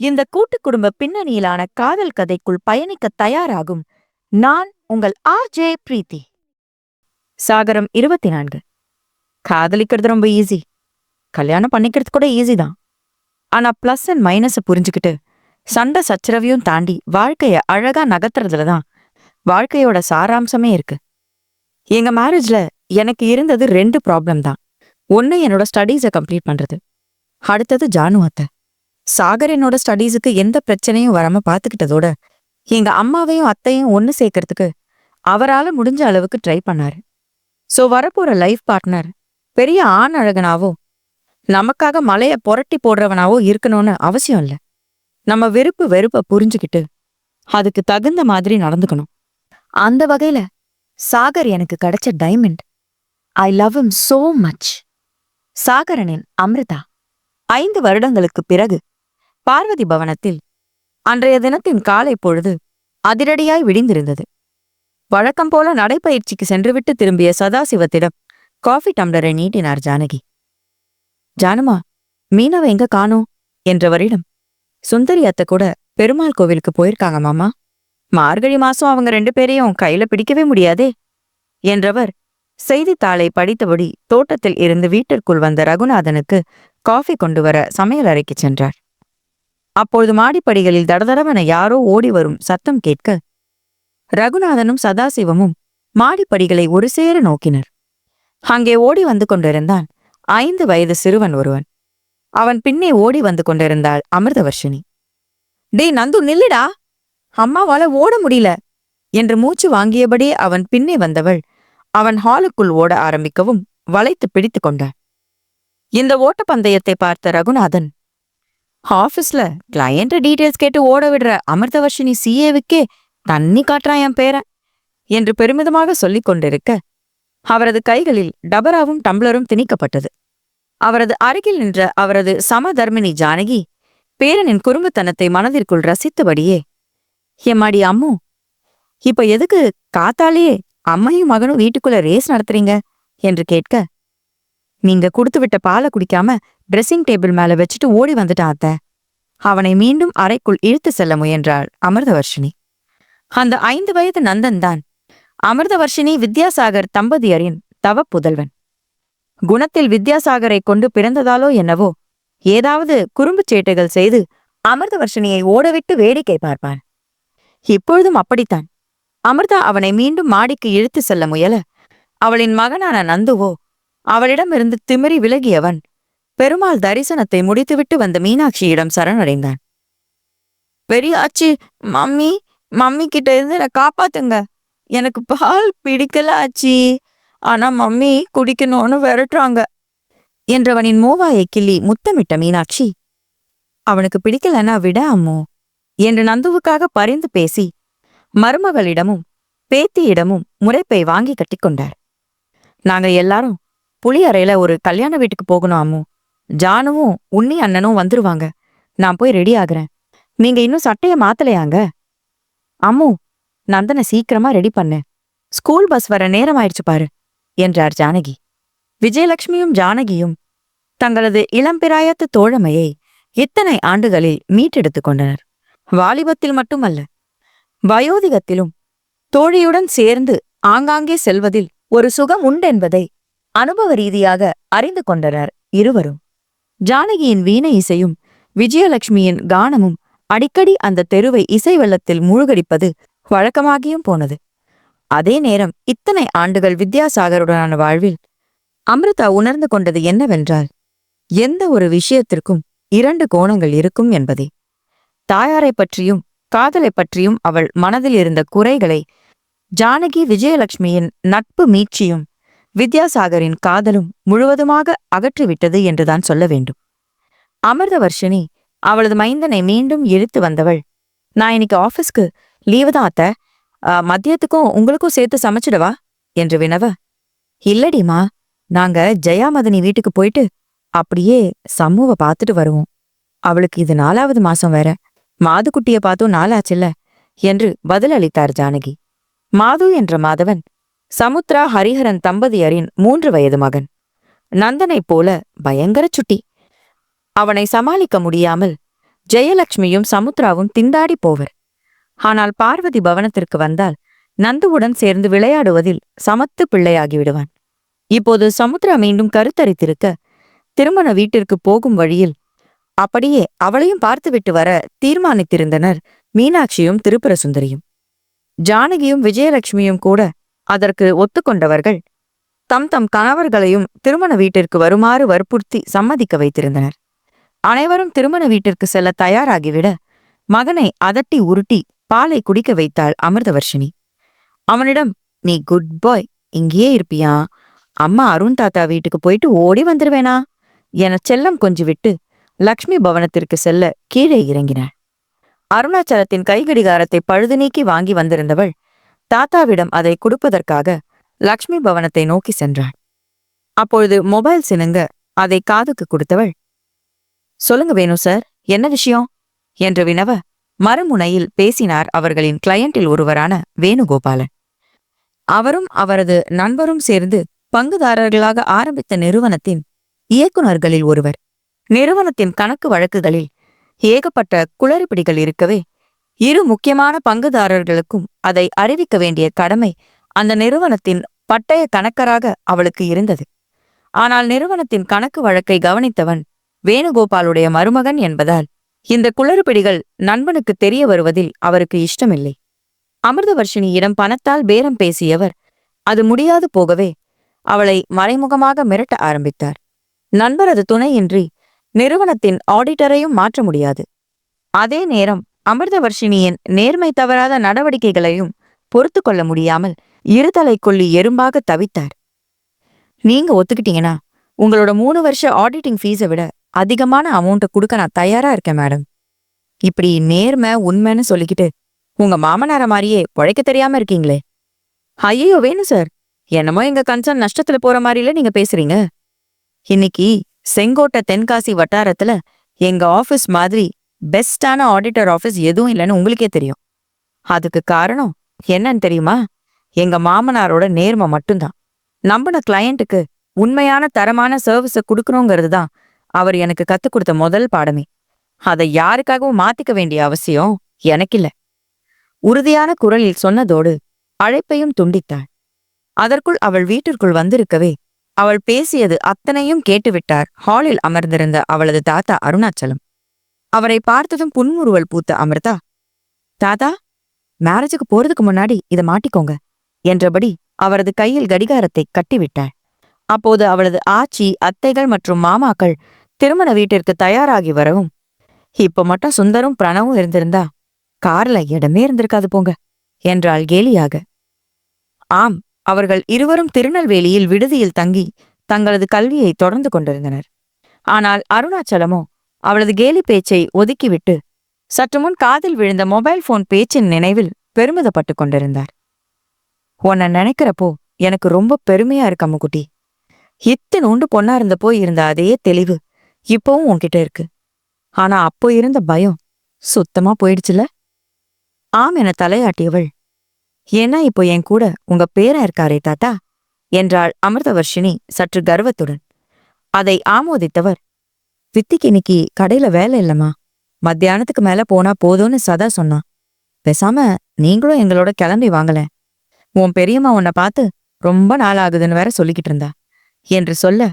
இந்த கூட்டு குடும்ப பின்னணியிலான காதல் கதைக்குள் பயணிக்க தயாராகும். நான் உங்கள் ஆர் ஜே பிரீத்தி. சாகரம் இருபத்தி நான்கு காதலிக்கிறது ரொம்ப ஈஸி கல்யாணம் பண்ணிக்கிறது கூட ஈஸி தான். ஆனா பிளஸ் அண்ட் மைனஸை புரிஞ்சுக்கிட்டு சண்டை சச்சரவையும் தாண்டி வாழ்க்கைய அழகா நகர்த்துறதுல தான் வாழ்க்கையோட சாராம்சமே இருக்கு. எங்க மேரேஜ்ல எனக்கு இருந்தது ரெண்டு ப்ராப்ளம் தான். ஒன்னு என்னோட ஸ்டடீஸை கம்ப்ளீட் பண்றது. அடுத்தது ஜானு அத்தை சாகர் என்னோட ஸ்டடீஸுக்கு எந்த பிரச்சனையும் வராம பாத்துக்கிட்டதோட எங்க அம்மாவையும் அத்தையும் ஒன்னு சேர்க்கறதுக்கு அவரால முடிஞ்ச அளவுக்கு ட்ரை பண்ணாரு. சோ வரப்போற லைஃப் பார்ட்னர் பெரிய ஆண் அழகனாவோ நமக்காக மலைய புரட்டி போடுறவனாவோ இருக்கணும்னு அவசியம் இல்ல. நம்ம வெறுப்பு வெறுப்ப புரிஞ்சுக்கிட்டு அதுக்கு தகுந்த மாதிரி நடந்துக்கணும். அந்த வகையில சாகர் எனக்கு கிடைச்ச diamond I love him so much சாகரனின் Amrita. ஐந்து வருடங்களுக்கு பிறகு பார்வதி பவனத்தில் அன்றைய தினத்தின் காலை பொழுது அதிரடியாய் விடிந்திருந்தது. வழக்கம் போல நடைப்பயிற்சிக்கு சென்றுவிட்டு திரும்பிய சதாசிவத்திடம் காஃபி டம்ளரை நீட்டினார் ஜானகி. ஜானுமா மீனவை எங்க காணோம்? என்றவரிடம் சுந்தரி அத்தை கூட பெருமாள் கோவிலுக்கு போயிருக்காங்க மாமா. மார்கழி மாசம் அவங்க ரெண்டு பேரையும் கையில பிடிக்கவே முடியாதே என்றவர் செய்தித்தாளை படித்தபடி தோட்டத்தில் இருந்து வீட்டிற்குள் வந்த ரகுநாதனுக்கு காஃபி கொண்டு வர சமையல் அறைக்கு சென்றார். அப்பொழுது மாடிப்படிகளில் தடதடவென யாரோ ஓடி வரும் சத்தம் கேட்க ரகுநாதனும் சதாசிவமும் மாடிப்படிகளை ஒரு சேர நோக்கினர். அங்கே ஓடி வந்து கொண்டிருந்தான் ஐந்து வயது சிறுவன் ஒருவன். அவன் பின்னே ஓடி வந்து கொண்டிருந்தாள் அமிர்தவர்ஷினி. டே நந்து நில்லுடா! அம்மாவால ஓட முடியல! என்று மூச்சு வாங்கியபடியே அவன் பின்னே வந்தவள் அவன் ஹாலுக்குள் ஓட ஆரம்பிக்கவும் வளைத்து பிடித்து கொண்டாள். இந்த ஓட்டப்பந்தயத்தை பார்த்த ரகுநாதன் ஆபீஸ்ல கிளையண்ட் டீடைல்ஸ் கேட்டு ஓட விடுற அமிர்தவர்ஷினி சிஏவுக்கே தண்ணி காட்டுறான் என் பேரன் என்று பெருமிதமாக சொல்லிக் கொண்டிருக்க அவரது கைகளில் டபராவும் டம்ளரும் திணிக்கப்பட்டது. அவரது அருகில் நின்ற அவரது சமதர்மினி ஜானகி பேரனின் குறும்புத்தனத்தை மனதிற்குள் ரசித்தபடியே எம்மாடி அம்மு இப்ப எதுக்கு காத்தாலேயே அம்மையும் மகனும் வீட்டுக்குள்ள ரேஸ் நடத்துறீங்க? என்று கேட்க நீங்க கொடுத்து விட்ட பாலை குடிக்காம ட்ரெஸ்ஸிங் டேபிள் மேல வச்சுட்டு ஓடி வந்துட்டான் அத்தை. அவனை மீண்டும் அறைக்குள் இழுத்து செல்ல முயன்றாள் அமிர்தவர்ஷினி. அந்த ஐந்து வயது நந்தன் தான் அமிர்தவர்ஷினி வித்யாசாகர் தம்பதியரின் தவ புதல்வன் குணத்தில் வித்யாசாகரை கொண்டு பிறந்ததாலோ என்னவோ ஏதாவது குறும்புச் சேட்டைகள் செய்து அமிர்தவர்ஷினியை ஓடவிட்டு வேடிக்கை பார்ப்பான். இப்பொழுதும் அப்படித்தான். அமிர்தா அவனை மீண்டும் மாடிக்கு இழுத்து செல்ல முயல அவளின் மகனான நந்துவோ அவளிடமிருந்து திமிரி விலகியவன் பெருமாள் தரிசனத்தை முடித்துவிட்டு வந்த மீனாட்சியிடம் சரணடைந்தான். பெரியாச்சி மம்மி மம்மி கிட்ட இருந்து என்னை காப்பாத்துங்க. எனக்கு பால் பிடிக்கல ஆச்சி ஆனா மம்மி குடிக்கணும்னு விரட்டுறாங்க என்றவனின் மூவாயை கிள்ளி முத்தமிட்ட மீனாட்சி. அவனுக்கு பிடிக்கலன்னா விட அம்மோ என்று நந்துவுக்காக பரிந்து பேசி மருமகளிடமும் பேத்தியிடமும் முறைப்பை வாங்கி கட்டிக்கொண்டார் நாங்க எல்லாரும் புளியறையில ஒரு கல்யாண வீட்டுக்கு போகணும் அம்மு ஜானுவும் உன்னி அண்ணனும் வந்துருவாங்க. நான் போய் ரெடி ஆகுறேன். நீங்க இன்னும் சட்டைய மாத்தலையாங்க? அம்மு நந்தனை சீக்கிரமா ரெடி பண்ணு. ஸ்கூல் பஸ் வர நேரம் ஆயிடுச்சு பாரு என்றார் ஜானகி. விஜயலட்சுமியும் ஜானகியும் தங்களது இளம்பிராயத்து தோழமையை இத்தனை ஆண்டுகளில் மீட்டெடுத்துக் கொண்டனர். வாலிபத்தில் மட்டுமல்ல வயோதிகத்திலும் தோழியுடன் சேர்ந்து ஆங்காங்கே செல்வதில் ஒரு சுகம் உண்டென்பதை அனுபவ ரீதியாக அறிந்து கொண்டனர் இருவரும். ஜானகியின் வீணை இசையும் விஜயலட்சுமியின் கானமும் அடிக்கடி அந்த தெருவை இசை வெள்ளத்தில் மூழ்கடிப்பது வழக்கமாகியும் போனது. அதே நேரம் இத்தனை ஆண்டுகள் வித்யாசாகருடனான வாழ்வில் அமிர்தா உணர்ந்து கொண்டது என்னவென்றால் எந்த ஒரு விஷயத்திற்கும் இரண்டு கோணங்கள் இருக்கும் என்பதே. தாயாரைப் பற்றியும் காதலைப் பற்றியும் அவள் மனதில் இருந்த குறைகளை ஜானகி விஜயலட்சுமியின் நட்பு மீட்சியும் வித்யாசாகரின் காதலும் முழுவதுமாக அகற்றிவிட்டது என்றுதான் சொல்ல வேண்டும். அமிர்தவர்ஷினி அவளது மைந்தனை மீண்டும் இழுத்து வந்தவள். நான் இன்னைக்கு ஆபீஸ்க்கு லீவு தான் அத்த. மதியத்துக்கும் உங்களுக்கும் சேர்த்து சமைச்சிடவா? என்று வினவ. இல்லடிமா நாங்க ஜெயாமதனி வீட்டுக்கு போயிட்டு அப்படியே சமூவ பார்த்துட்டு வருவோம். அவளுக்கு இது நாலாவது மாசம் வேற. மாதுக்குட்டிய பார்த்தும் நாளாச்சுல்ல? என்று பதிலளித்தார் ஜானகி. மாது என்ற மாதவன் சமுத்ரா ஹரிஹரன் தம்பதியரின் மூன்று வயது மகன். நந்தனைப் போல பயங்கர சுட்டி. அவனை சமாளிக்க முடியாமல் ஜெயலட்சுமியும் சமுத்ராவும் திண்டாடி போவர். ஆனால் பார்வதி பவனத்திற்கு வந்தால் நந்துவுடன் சேர்ந்து விளையாடுவதில் சமத்து பிள்ளையாகிவிடுவான் இப்போது சமுத்ரா மீண்டும் கருத்தரித்திருக்க திருமண வீட்டிற்கு போகும் வழியில் அப்படியே அவளையும் பார்த்துவிட்டு வர தீர்மானித்திருந்தனர் மீனாட்சியும் திருப்புர சுந்தரியும் ஜானகியும் விஜயலட்சுமியும் கூட அதற்கு ஒத்துக்கொண்டவர்கள். தம் தம் கணவர்களையும் திருமண வீட்டிற்கு வருமாறு வற்புறுத்தி சம்மதிக்க வைத்திருந்தனர். அனைவரும் திருமண வீட்டிற்கு செல்ல தயாராகிவிட மகனை அதட்டி உருட்டி பாலை குடிக்க வைத்தாள் அமிர்தவர்ஷினி. அவனிடம் நீ குட் பாய் இங்கேயே இருப்பியா? அம்மா அருண் தாத்தா வீட்டுக்கு போயிட்டு ஓடி வந்துருவேனா? என செல்லம் கொஞ்சி விட்டு லக்ஷ்மி பவனத்திற்கு செல்ல கீழே இறங்கினாள். அருணாச்சலத்தின் கைகடிகாரத்தை பழுது நீக்கி வாங்கி வந்திருந்தவள் தாத்தாவிடம் அதை கொடுப்பதற்காக லக்ஷ்மி பவனத்தை நோக்கி சென்றாள். அப்பொழுது மொபைல் சினுங்க அதை காதுக்கு கொடுத்தவள் சொல்லுங்க வேணு சார் என்ன விஷயம்? என்று வினவ மறுமுனையில் பேசினார் அவர்களின் கிளையண்டில் ஒருவரான வேணுகோபாலன். அவரும் அவரது நண்பரும் சேர்ந்து பங்குதாரர்களாக ஆரம்பித்த நிறுவனத்தின் இயக்குநர்களில் ஒருவர். நிறுவனத்தின் கணக்கு வழக்குகளில் ஏகப்பட்ட குளறுபடிகள் இருக்கவே இரு முக்கியமான பங்குதாரர்களுக்கும் அதை அறிவிக்க வேண்டிய கடமை அந்த நிறுவனத்தின் பட்டய கணக்கராக அவளுக்கு இருந்தது. ஆனால் நிறுவனத்தின் கணக்கு வழக்கை கவனித்தவன் வேணுகோபாலுடைய மருமகன் என்பதால் இந்த குளறுபடிகள் நண்பனுக்கு தெரிய வருவதில் அவருக்கு இஷ்டமில்லை. அமிர்தவர்ஷினியிடம் பணத்தால் பேரம் பேசியவர் அது முடியாது போகவே அவளை மறைமுகமாக மிரட்ட ஆரம்பித்தார். நண்பரது துணையின்றி நிறுவனத்தின் ஆடிட்டரையும் மாற்ற முடியாது. அதே நேரம் அமிர்தவர்ஷினியின் நேர்மை தவறாத நடவடிக்கைகளையும் பொறுத்து கொள்ள முடியாமல் இருதலை கொள்ளி எறும்பாக தவித்தார். நீங்க ஒத்துக்கிட்டீங்கன்னா உங்களோட மூணு வருஷ ஆடிட்டிங் ஃபீஸை விட அதிகமான அமௌண்ட்டை கொடுக்க நான் தயாரா இருக்கேன் மேடம் இப்படி நேர்மை உண்மைன்னு சொல்லிக்கிட்டு உங்க மாமனார மாதிரியே உழைக்க தெரியாம இருக்கீங்களே. ஐயோ வேணும் சார் என்னமோ எங்க கன்சர்ன் நஷ்டத்துல போற மாதிரில நீங்க பேசுறீங்க. இன்னைக்கு செங்கோட்டை தென்காசி வட்டாரத்துல எங்க ஆபீஸ் மாதிரி பெஸ்டான ஆடிட்டர் ஆபீஸ் எதுவும் இல்லைன்னு உங்களுக்கே தெரியும். அதுக்கு காரணம் என்னன்னு தெரியுமா? எங்க மாமனாரோட நேர்மை மட்டும்தான். நம்பின கிளையண்ட்டுக்கு உண்மையான தரமான சர்வீஸை கொடுக்கணுங்கிறது தான் அவர் எனக்கு கத்துக் கொடுத்த முதல் பாடமே. அதை யாருக்காகவும் மாத்திக்க வேண்டிய அவசியம் எனக்கில்ல. உறுதியான குரலில் சொன்னதோடு அழைப்பையும் துண்டித்தாள். அதற்குள் அவள் வீட்டிற்குள் வந்திருக்கவே அவள் பேசியது அத்தனையும் கேட்டுவிட்டார். ஹாலில் அமர்ந்திருந்த அவளது தாத்தா அருணாச்சலம். அவரை பார்த்ததும் புன்முறுவல் பூத்த அமிர்தா தாதா மேரேஜுக்கு போறதுக்கு முன்னாடி இத மாட்டிக்கோங்க என்றபடி அவரது கையில் கடிகாரத்தை கட்டிவிட்டாள். அப்போது அவளது ஆச்சி அத்தைகள் மற்றும் மாமாக்கள் திருமண வீட்டிற்கு தயாராகி வரவும் இப்ப மட்டும் சுந்தரும் பிரணவும் இருந்திருந்தா கார்ல இடமே இருந்திருக்காது போங்க என்றாள் கேலியாக. ஆம் அவர்கள் இருவரும் திருநெல்வேலியில் விடுதியில் தங்கி தங்களது கல்வியை தொடர்ந்து கொண்டிருந்தனர். ஆனால் அருணாச்சலமோ அவளது கேலி பேச்சை ஒதுக்கிவிட்டு சற்று முன் காதில் விழுந்த மொபைல் போன் பேச்சின் நினைவில் பெருமிதப்பட்டுக் கொண்டிருந்தார். உன்னை நினைக்கிறப்போ எனக்கு ரொம்ப பெருமையா இருக்கு அம்முக்குட்டி உண்டு பொண்ணா இருந்தப்போ இருந்த அதே தெளிவு இப்பவும் உன்கிட்ட இருக்கு. ஆனா அப்போ இருந்த பயம் சுத்தமா போயிடுச்சுல? ஆம் என தலையாட்டியவள். ஏன்னா இப்போ என் கூட உங்க பேரன் இருக்காரே தாத்தா என்றாள் அமிர்தவர்ஷினி சற்று கர்வத்துடன். அதை ஆமோதித்தவர் வித்திக்கு இன்னைக்கு கடையில வேலை இல்லம்மா. மத்தியானத்துக்கு மேல போனா போதும்னு சதா சொன்னான் பேசாம நீங்களும் எங்களோட கிளம்பி வாங்கல உன் பெரியம்மா உன்னை பார்த்து ரொம்ப நாள் ஆகுதுன்னு வேற சொல்லிக்கிட்டு இருந்தா. என்று சொல்ல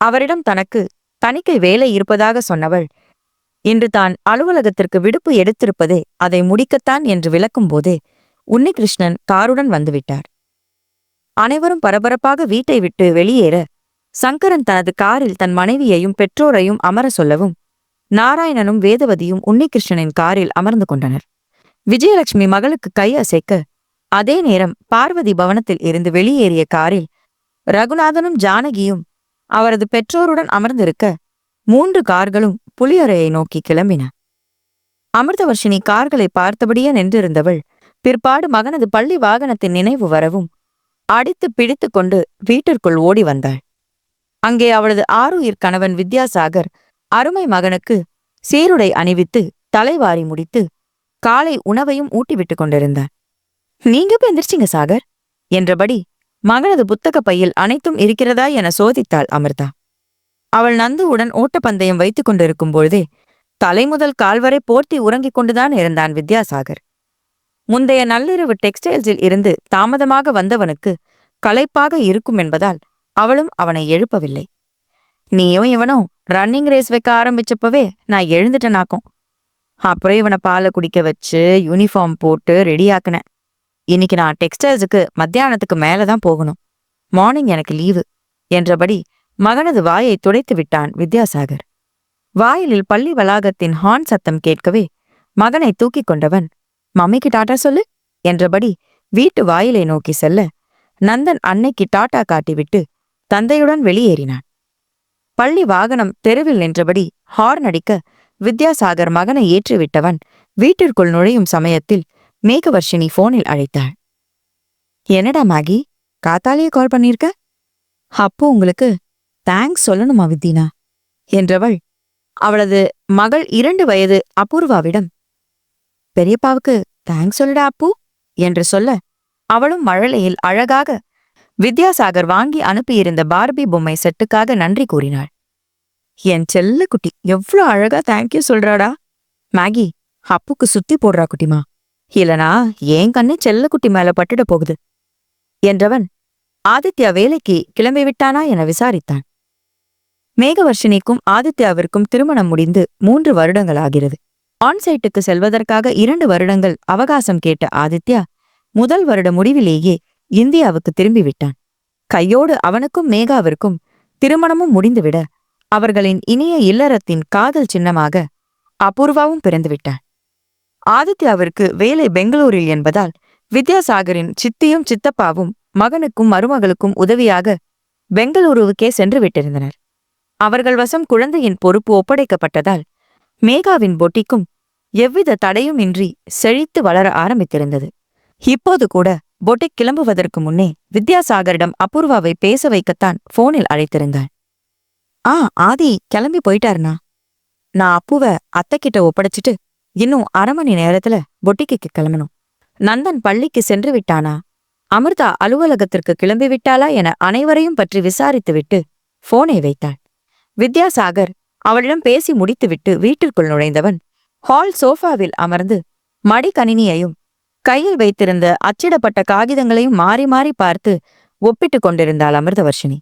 அவரிடம் தனக்கு தணிக்கை வேலை இருப்பதாக சொன்னவள் இன்று தான் அலுவலகத்திற்கு விடுப்பு எடுத்திருப்பதே அதை முடிக்கத்தான் என்று விளக்கும் போதே உன்னிகிருஷ்ணன் காருடன் வந்துவிட்டார் அனைவரும் பரபரப்பாக வீட்டை விட்டு வெளியேற சங்கரன் தனது காரில் தன் மனைவியையும் பெற்றோரையும் அமர சொல்லவும் நாராயணனும் வேதவதியும் உன்னிகிருஷ்ணனின் காரில் அமர்ந்து கொண்டனர். விஜயலட்சுமி மகளுக்கு கை அசைக்க அதே நேரம் பார்வதி பவனத்தில் இருந்து வெளியேறிய காரில் ரகுநாதனும் ஜானகியும் அவரது பெற்றோருடன் அமர்ந்திருக்க மூன்று கார்களும் புலியறையை நோக்கி கிளம்பின. அமிர்தவர்ஷினி கார்களை பார்த்தபடியே நின்றிருந்தவள் பிற்பாடு மகனது பள்ளி வாகனத்தின் நினைவு வரவும் அடித்து பிடித்து கொண்டு வீட்டிற்குள் ஓடி வந்தாள். அங்கே அவளது ஆருயிர் கணவன் வித்யாசாகர் அருமை மகனுக்கு சீருடை அணிவித்து தலைவாரி முடித்து காலை உணவையும் ஊட்டிவிட்டு கொண்டிருந்தார். நீங்க இப்ப எந்திரிச்சிங்க சாகர்? என்றபடி மகனது புத்தக பையில் அனைத்தும் இருக்கிறதா என சோதித்தாள் அமிர்தா. அவள் நந்துவுடன் ஓட்டப்பந்தயம் வைத்துக் கொண்டிருக்கும் பொழுதே தலை முதல் போர்த்தி உறங்கிக் கொண்டுதான் இருந்தான் வித்யாசாகர். முந்தைய நள்ளிரவு டெக்ஸ்டைல்ஸில் இருந்து தாமதமாக வந்தவனுக்கு களைப்பாக இருக்கும் என்பதால் அவளும் அவனை எழுப்பவில்லை. நீயும் இவனும் ரன்னிங் ரேஸ் வைக்க ஆரம்பிச்சப்பவே நான் எழுந்துட்டனாக்கும். அப்புறம் இவனை பாலை குடிக்க வச்சு யூனிஃபார்ம் போட்டு ரெடியாக்குனேன் இன்னைக்கு நான் டெக்ஸ்டைல்ஸுக்கு மத்தியானத்துக்கு மேல தான் போகணும். மார்னிங் எனக்கு லீவு என்றபடி மகனது வாயை துடைத்து விட்டான் வித்யாசாகர். வாயிலில் பள்ளி வளாகத்தின் ஹார்ன் சத்தம் கேட்கவே மகனை தூக்கிக் கொண்டவன் மம்மிக்கு டாட்டா சொல்லு? என்றபடி வீட்டு வாயிலை நோக்கி செல்ல நந்தன் அன்னைக்கு டாட்டா காட்டிவிட்டு தந்தையுடன் வெளியேறினான். பள்ளி வாகனம் தெருவில் நின்றபடி ஹார்ன் அடிக்க வித்யாசாகர் மகனை ஏற்றிவிட்டவன் வீட்டிற்குள் நுழையும் சமயத்தில் மேகவர்ஷினி போனில் அழைத்தாள். என்னடா மேகி காத்தாலேயே கால் பண்ணிருக்க அப்போ உங்களுக்கு தேங்க்ஸ் சொல்லணுமா வித்தினா? என்றவள் அவளது மகள் இரண்டு வயது அபூர்வாவிடம் பெரியப்பாவுக்கு தேங்க்ஸ் சொல்லுடா அப்பு என்று சொல்ல அவளும் மழலையில் அழகாக வித்யாசாகர் வாங்கி அனுப்பியிருந்த பார்பி பொம்மை செட்டுக்காக நன்றி கூறினாள். என் செல்ல குட்டி எவ்ளோ அழகா தேங்க்யூ சொல்றாடா. மேகி அப்புக்கு சுத்தி போடுறா குட்டிமா. இல்லனா ஏன் கண்ணு செல்ல குட்டி மேல பட்டுட போகுது? என்றவன் ஆதித்யா வேலைக்கு கிளம்பி விட்டானா? என விசாரித்தான். மேகவர்ஷினிக்கும் ஆதித்யாவிற்கும் திருமணம் முடிந்து மூன்று வருடங்கள் ஆகிறது. ஆன்சைட்டுக்கு செல்வதற்காக இரண்டு வருடங்கள் அவகாசம் கேட்ட ஆதித்யா முதல் வருட முடிவிலேயே இந்தியாவுக்கு திரும்பிவிட்டான். கையோடு அவனுக்கும் மேகாவிற்கும் திருமணமும் முடிந்துவிட அவர்களின் இனிய இல்லறத்தின் காதல் சின்னமாக அபூர்வாவும் பிறந்துவிட்டான். ஆதித்யாவிற்கு வேலை பெங்களூரில் என்பதால் வித்யாசாகரின் சித்தியும் சித்தப்பாவும் மகனுக்கும் மருமகளுக்கும் உதவியாக பெங்களூருவுக்கே சென்று விட்டிருந்தனர். அவர்கள் வசம் குழந்தையின் பொறுப்பு ஒப்படைக்கப்பட்டதால் மேகாவின் பொட்டிக்கும் எவ்வித தடையும் இன்றி செழித்து வளர ஆரம்பித்திருந்தது. இப்போது கூட பொட்டிக் கிளம்புவதற்கு முன்னே வித்யாசாகரிடம் அபூர்வாவை பேச வைக்கத்தான் போனில் அழைத்திருந்தாள். ஆ ஆதி கிளம்பி போயிட்டாருனா நான் அப்புவ அத்தைக்கிட்ட ஒப்படைச்சிட்டு இன்னும் அரை மணி நேரத்துல பொட்டிக்கு கிளம்பணும். நந்தன் பள்ளிக்கு சென்று விட்டானா? அமிர்தா அலுவலகத்திற்கு கிளம்பி விட்டாளா என அனைவரையும் பற்றி விசாரித்துவிட்டு போனை வைத்தாள். வித்யாசாகர் அவளிடம் பேசி முடித்துவிட்டு வீட்டிற்குள் நுழைந்தவன் ஹால் சோஃபாவில் அமர்ந்து மடிக்கணினியையும் கையில் வைத்திருந்த அச்சிடப்பட்ட காகிதங்களையும் மாறி மாறி பார்த்து ஒப்பிட்டுக் கொண்டிருந்தாள் அமிர்தவர்ஷினி.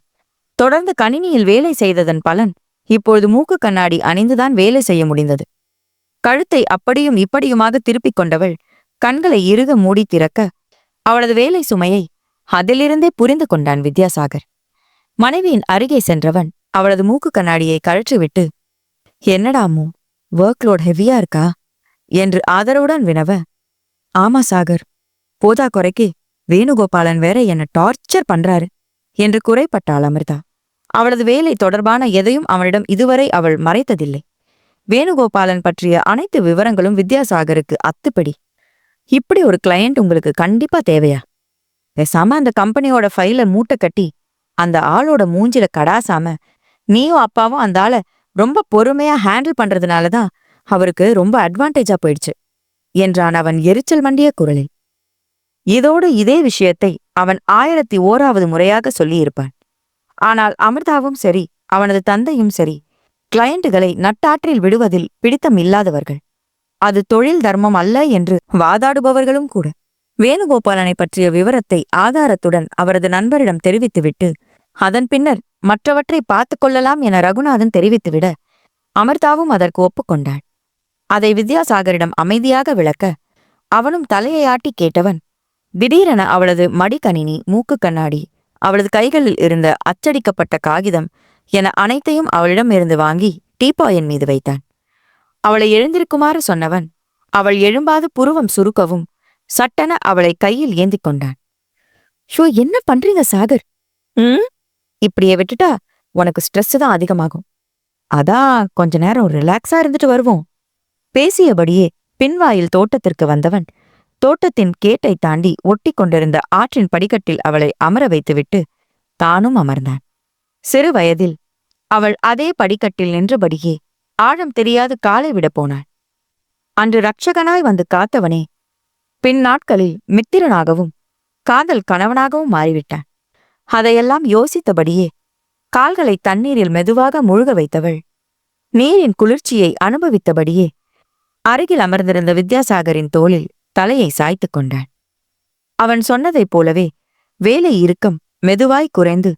தொடர்ந்து கணினியில் வேலை செய்ததன் பலன் இப்பொழுது மூக்கு கண்ணாடி அணிந்துதான் வேலை செய்ய முடிந்தது. கழுத்தை அப்படியும் இப்படியுமாக திருப்பிக் கொண்டவள் கண்களை இறுக மூடி திறக்க அவளது வேலை சுமையை அதிலிருந்தே புரிந்து கொண்டான் வித்யாசாகர். மனைவியின் அருகே சென்றவன் அவளது மூக்கு கண்ணாடியை கழற்றிவிட்டு என்னடாமோ ஒர்க்லோட் ஹெவியா இருக்கா? என்று ஆதரவுடன் வினவ ஆமா சாகர். போதா குறைக்கு வேணுகோபாலன் வேற என்ன டார்ச்சர் பண்றாரு என்று குறைப்பட்டாள் அமிர்தா. அவளது வேலை தொடர்பான எதையும் அவனிடம் இதுவரை அவள் மறைத்ததில்லை. வேணுகோபாலன் பற்றிய அனைத்து விவரங்களும் வித்யாசாகருக்கு அத்துப்படி. இப்படி ஒரு கிளையண்ட் உங்களுக்கு கண்டிப்பா தேவையா? பேசாம அந்த கம்பெனியோட ஃபைல மூட்டை கட்டி அந்த ஆளோட மூஞ்சில கடாசாம நீயும் அப்பாவும் அந்த ஆளை ரொம்ப பொறுமையா ஹேண்டில் பண்றதுனால தான் அவருக்கு ரொம்ப அட்வான்டேஜா போயிடுச்சு. என்றான் அவன் எரிச்சல் மண்டிய குரலில். இதோடு இதே விஷயத்தை அவன் ஆயிரத்தி ஓராவது முறையாக சொல்லியிருப்பான். ஆனால் அமிர்தாவும் சரி அவனது தந்தையும் சரி கிளையண்டுகளை நட்டாற்றில் விடுவதில் பிடித்தம் இல்லாதவர்கள். அது தொழில் தர்மம் அல்ல என்று வாதாடுபவர்களும் கூட. வேணுகோபாலனை பற்றிய விவரத்தை ஆதாரத்துடன் அவரது நண்பரிடம் தெரிவித்துவிட்டு அதன் பின்னர் மற்றவற்றை பார்த்துக் கொள்ளலாம் என ரகுநாதன் தெரிவித்துவிட அமிர்தாவும் அதற்கு ஒப்புக்கொண்டாள். அதை வித்யாசாகரிடம் அமைதியாக விளக்க அவனும் தலையை ஆட்டி கேட்டவன் திடீரென அவளது மடிக்கணினி மூக்கு கண்ணாடி அவளது கைகளில் இருந்த அச்சடிக்கப்பட்ட காகிதம் என அனைத்தையும் அவளிடம் இருந்து வாங்கி டீப்பாயின் மீது வைத்தான். அவளை எழுந்திருக்குமாறு சொன்னவன் அவள் எழும்பாது புருவம் சுருக்கவும் சட்டென அவளை கையில் ஏந்திக் கொண்டான். ஷோ என்ன பண்றீங்க சாகர்? ம்? இப்படியே விட்டுட்டா உனக்கு ஸ்ட்ரெஸ் தான் அதிகமாகும். அதான் கொஞ்ச நேரம் ரிலாக்ஸா இருந்துட்டு வருவோம். பேசியபடியே பின்வாயில் தோட்டத்திற்கு வந்தவன் தோட்டத்தின் கேட்டை தாண்டி ஒட்டி கொண்டிருந்த ஆற்றின் படிக்கட்டில் அவளை அமர வைத்துவிட்டு தானும் அமர்ந்தான். சிறு வயதில் அவள் அதே படிக்கட்டில் நின்றபடியே ஆழம் தெரியாது காலை விடப் போனாள். அன்று ரட்சகனாய் வந்து காத்தவனே பின் நாட்களில் மித்திரனாகவும் காதல் கணவனாகவும் மாறிவிட்டான். அதையெல்லாம் யோசித்தபடியே கால்களை தண்ணீரில் மெதுவாக முழுக வைத்தவள் நீரின் குளிர்ச்சியை அனுபவித்தபடியே அருகில் அமர்ந்திருந்த வித்யாசாகரின் தோளில் தலையை சாய்த்துக் கொண்டாள். அவன் சொன்னதைப் போலவே வேலை இறுக்கம் மெதுவாய் குறைந்து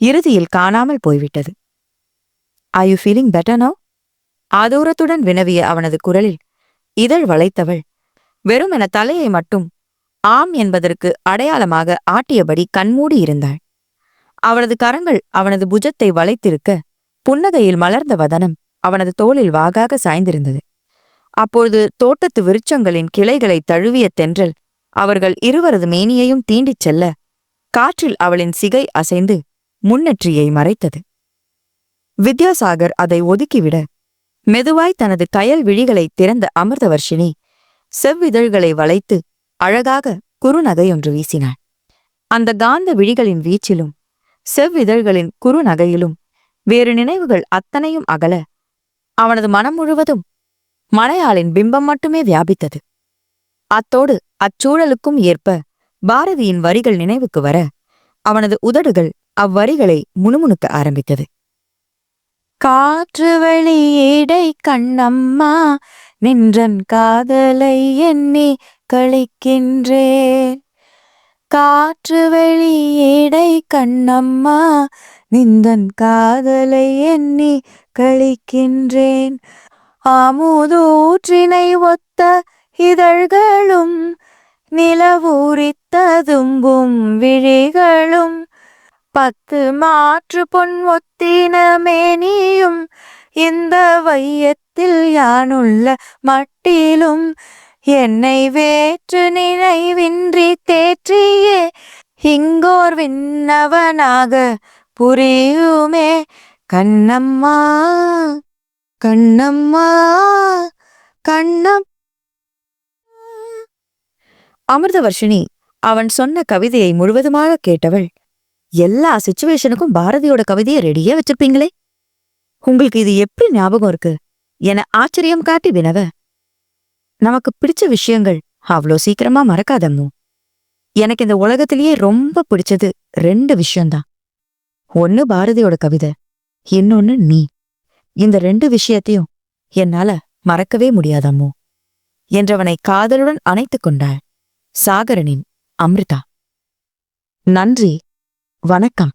இறுதியில் காணாமல் போய்விட்டது. Are you feeling better no ஆதூரத்துடன் வினவிய அவனது குரலில் இதழ் வளைத்தவள் வெறுமென தலையை மட்டும் ஆம் என்பதற்கு அடையாளமாக ஆட்டியபடி கண்மூடி இருந்தாள். அவனது கரங்கள் அவனது புஜத்தை வளைத்திருக்க புன்னகையில் மலர்ந்த வதனம் அவனது தோளில் வாகாக சாய்ந்திருந்தது. அப்பொழுது தோட்டத்து விருட்சங்களின் கிளைகளை தழுவிய தென்றல் அவர்கள் இருவரது மேனியையும் தீண்டிச் செல்ல காற்றில் அவளின் சிகை அசைந்து முன்னெற்றியை மறைத்தது. வித்யாசாகர் அதை ஒதுக்கிவிட மெதுவாய் தனது கயல் விழிகளை திறந்த அமிர்தவர்ஷினி செவ்விதழ்களை வளைத்து அழகாக குறுநகையொன்று வீசினாள். அந்த காந்த விழிகளின் வீச்சிலும் செவ்விதழ்களின் குறுநகையிலும் வேறு நினைவுகள் அத்தனையும் அகல அவனது மனம் முழுவதும் மலையாளின் பிம்பம் மட்டுமே வியாபித்தது. அத்தோடு அச்சூழலுக்கும் ஏற்ப பாரதியின் வரிகள் நினைவுக்கு வர அவனது உதடுகள் அவ்வரிகளை முணுமுணுக்க ஆரம்பித்தது. காற்று வழியேடை கண்ணம்மா நின்றன் காதலை எண்ணி கழிக்கின்றே காற்று வெளியீடை கண்ணம்மா நிந்தன் காதலை எண்ணி கழிக்கின்றேன். ஆமுதூற்றினை ஒத்த இதழ்களும் நிலவூரித்ததும்பும் விழிகளும் பத்து மாற்று பொன் ஒத்தின மேனியும் இந்த வையத்தில் யானுள்ள மட்டிலும் என்னை வேற்று நினைவின்றி தேற்றியே இங்கோர் விண்ணவனாக புரியுமே கண்ணம்மா. கண்ணம்மா கண்ணம். அமிர்தவர்ஷினி அவன் சொன்ன கவிதையை முழுவதுமாக கேட்டவள் எல்லா சுச்சுவேஷனுக்கும் பாரதியோட கவிதையை ரெடியே வச்சிருப்பீங்களே? உங்களுக்கு இது எப்படி ஞாபகம் இருக்கு? என ஆச்சரியம் காட்டி வினவ நமக்கு பிடிச்ச விஷயங்கள் அவ்வளோ சீக்கிரமா மறக்காதம்மு. எனக்கு இந்த உலகத்திலேயே ரொம்ப பிடிச்சது ரெண்டு விஷயம்தான். ஒன்னு பாரதியோட கவிதை இன்னொன்னு நீ. இந்த ரெண்டு விஷயத்தையும் என்னால மறக்கவே முடியாதம்மோ. என்றவனை காதலுடன் அணைத்துக் கொண்டாள் சாகரனின் அம்ரிதா. நன்றி. வணக்கம்.